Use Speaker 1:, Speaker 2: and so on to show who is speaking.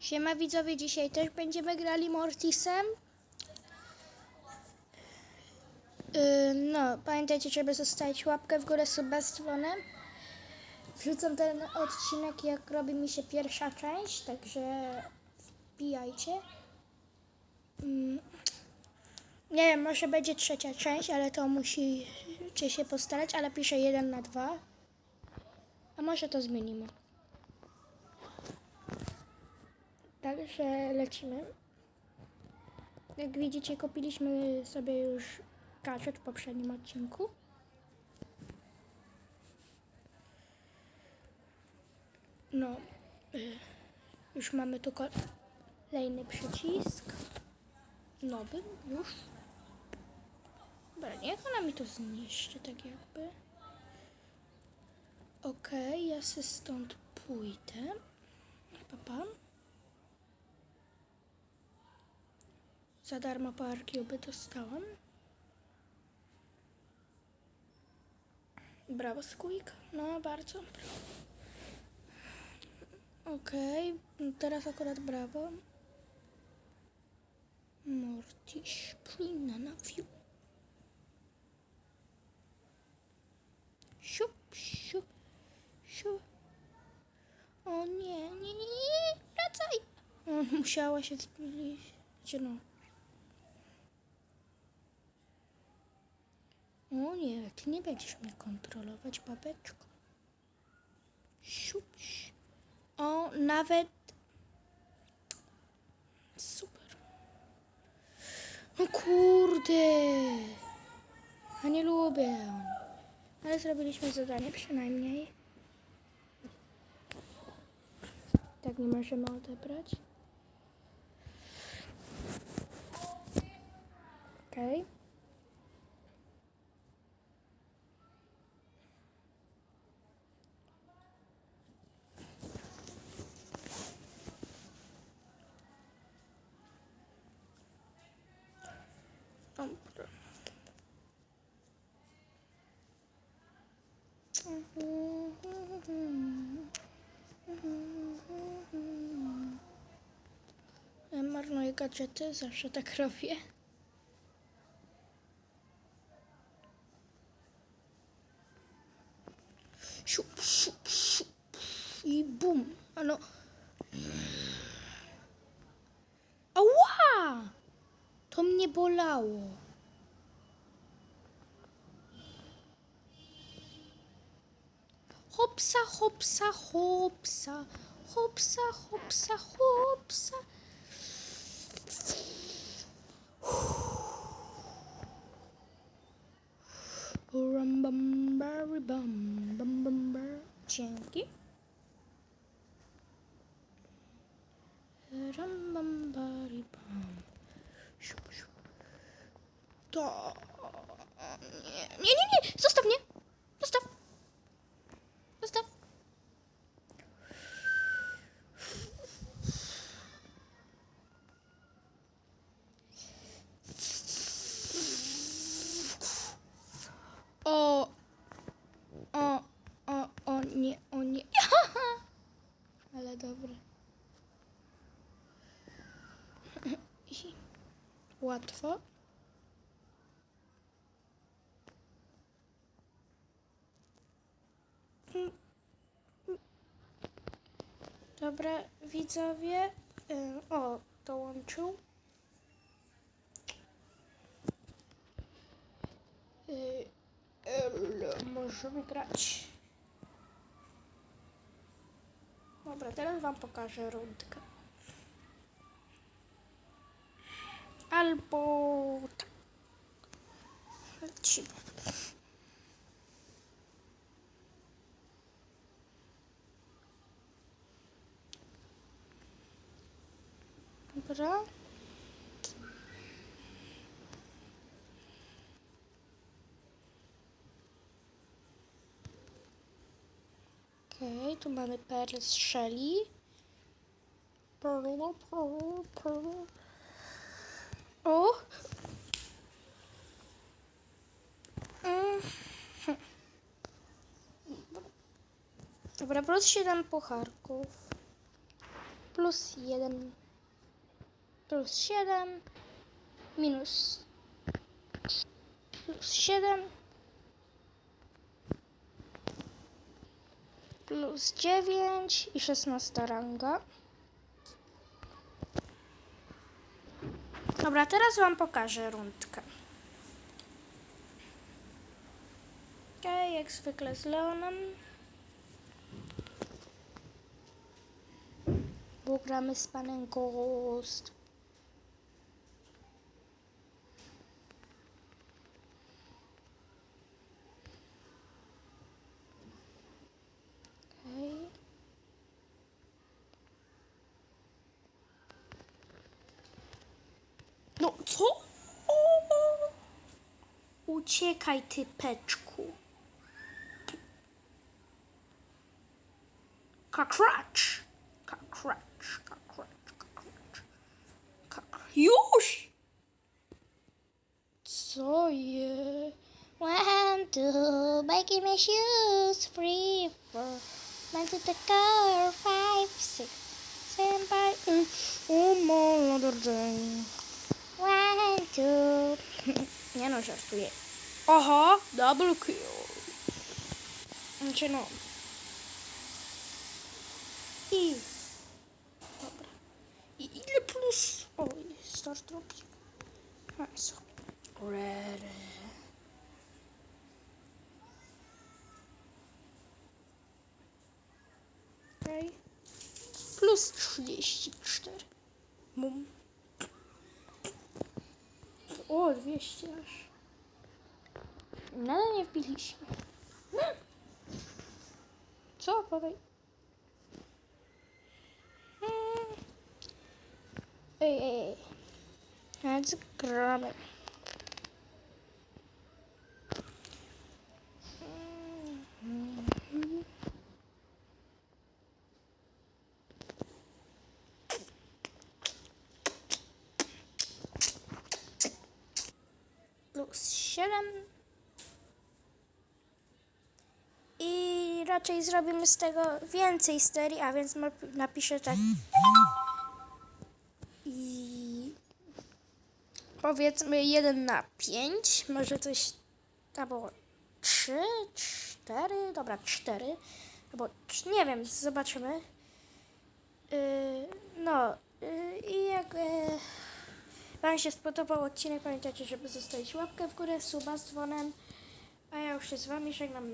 Speaker 1: Siema widzowie, dzisiaj też będziemy grali Mortisem. Yy, no, pamiętajcie, żeby zostawić łapkę w górę, suba z dzwonem. Wrzucam ten odcinek, jak robi mi się pierwsza część, także wbijajcie. Mm. Nie wiem, może będzie trzecia część, ale to musicie się postarać, ale piszę 1 na 2. A może to zmienimy. Także lecimy. Jak widzicie, kupiliśmy sobie już gadżet w poprzednim odcinku. No, y, już mamy tu kolejny przycisk. Nowy, już. Dobra, niech ona mi to zniszczy, tak jakby. Okej, ja se stąd pójdę. Pa, pa. Za darmo parki by dostałam. Brawo, Squeak. No, bardzo. Okej, teraz akurat brawo. Mortiś, płynna na wiu. Siup, siup, siup. O nie, nie, nie, nie, wracaj. Musiała się zbliżyć. No. O nie, ty nie będziesz mnie kontrolować, babeczko. Siuś. O, nawet... Super. No kurde. Ja nie lubię. Ale zrobiliśmy zadanie przynajmniej. Tak nie możemy odebrać. Okej. Okay. Ja marnuję gadżety, zawsze tak robię. Siup, siup, siup. I bum. Ano. Ała! To mnie bolało. Хопса, хопса, хопса, хопса, хопса, хопса. Чинки. Да. Не-не-не, заставь мне. Dobre. Łatwo. Dobra, widzowie. y, O, dołączył. Y, Możemy grać. Dobra, teraz wam pokażę rundkę. Albo tak. Lecimy. Dobra. Okej, tu mamy perl z Shelly. Perl, perl, perl. O! Mhm. Dobra, plus 7 pucharków. plus 1 plus 7 minus plus 7 plus 9 i 16 ranga. Dobra, teraz Wam pokażę rundkę. Okej, jak zwykle z Leonem. Bo gramy z panem Ghost. No co? Uciekaj, ty peczku. Kakracz. Kakracz, kakracz, kakracz. Kak... Już! Co je? One, two, making my shoes, three, four, nine to the car, five, six, seven, five, eight, oh my other day. Nie no, żartuję. Aha, double kill. Znaczy no. I. Dobra. I ile plus? O, Star Tropic. A, sobie. Rare. Plus 34. Mum. O, 200 aż. Nadal nie wbiliśmy. Co? Podaj. Hmm. Ej, ej, ej. 7. I raczej zrobimy z tego więcej serii, a więc nap- napiszę tak. I powiedzmy 1 na 5, może coś albo 3, 4, dobra 4, albo nie wiem, zobaczymy. Yy, no yy, i jak yy, Wam się spodobał odcinek, pamiętajcie, żeby zostawić łapkę w górę, suba z dzwonem, a ja już się z Wami żegnam.